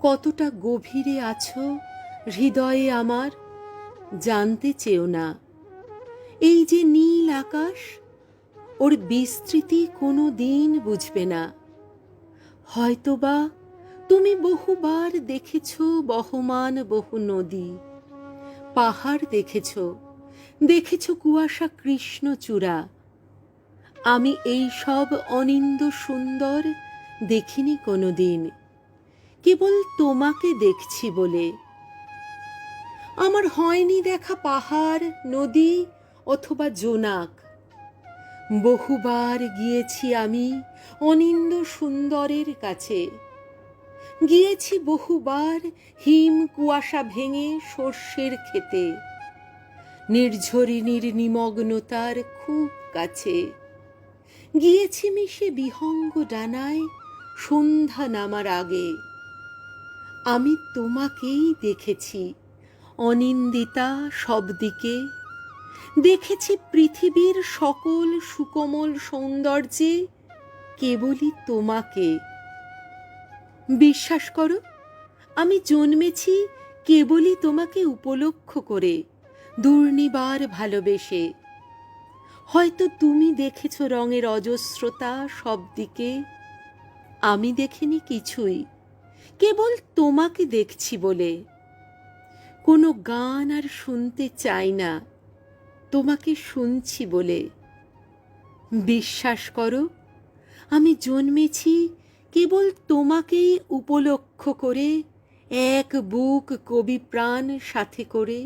কতটা গভীরে আছো হৃদয়ে আমার, জানতে চেও না। এই যে নীল আকাশ, ওর বিস্তৃতি কোনো দিন বুঝবে না। হয়তোবা তুমি বহুবার দেখেছ বহমান বহু নদী, পাহাড় দেখেছ দেখেছ কুয়াশা কৃষ্ণ চূড়া। আমি এই সব অনিন্দ সুন্দর দেখিনি কোনো দিন কেবল তোমাকে দেখছি বলে। আমার হয়নি দেখা পাহাড়, নদী অথবা জোনাক। বহুবার গিয়েছি আমি অনিন্দ সুন্দরের কাছে। গিয়েছি বহুবার হিম কুয়াশা ভেঙে সর্ষের খেতে নির্ঝরিণীর নিমগ্নতার খুব কাছে। গিয়েছি মিশে বিহঙ্গ ডানায় সন্ধ্যা নামার আগে। আমি তোমাকেই দেখেছি। অনিন্দিতা সব দিকে দেখেছি পৃথিবীর সকল সুকোমল সৌন্দর্যে কেবলই তোমাকে। বিশ্বাস করো, আমি জন্মেছি কেবলই তোমাকে উপলক্ষ করে, দুর্নিবার ভালোবেসে। হয়তো তুমি দেখেছ রঙের অজস্রতা সব দিকে আমি দেখিনি কিছুই। কেবল তোমাকে দেখছি বলে। কোনো গান আর শুনতে চাই না, তোমাকে শুনছি বলে। বিশ্বাস করো, আমি জন্মেছি কেবল তোমাকেই উপলক্ষ করে, এক বুক কবি প্রাণ সাথে করে।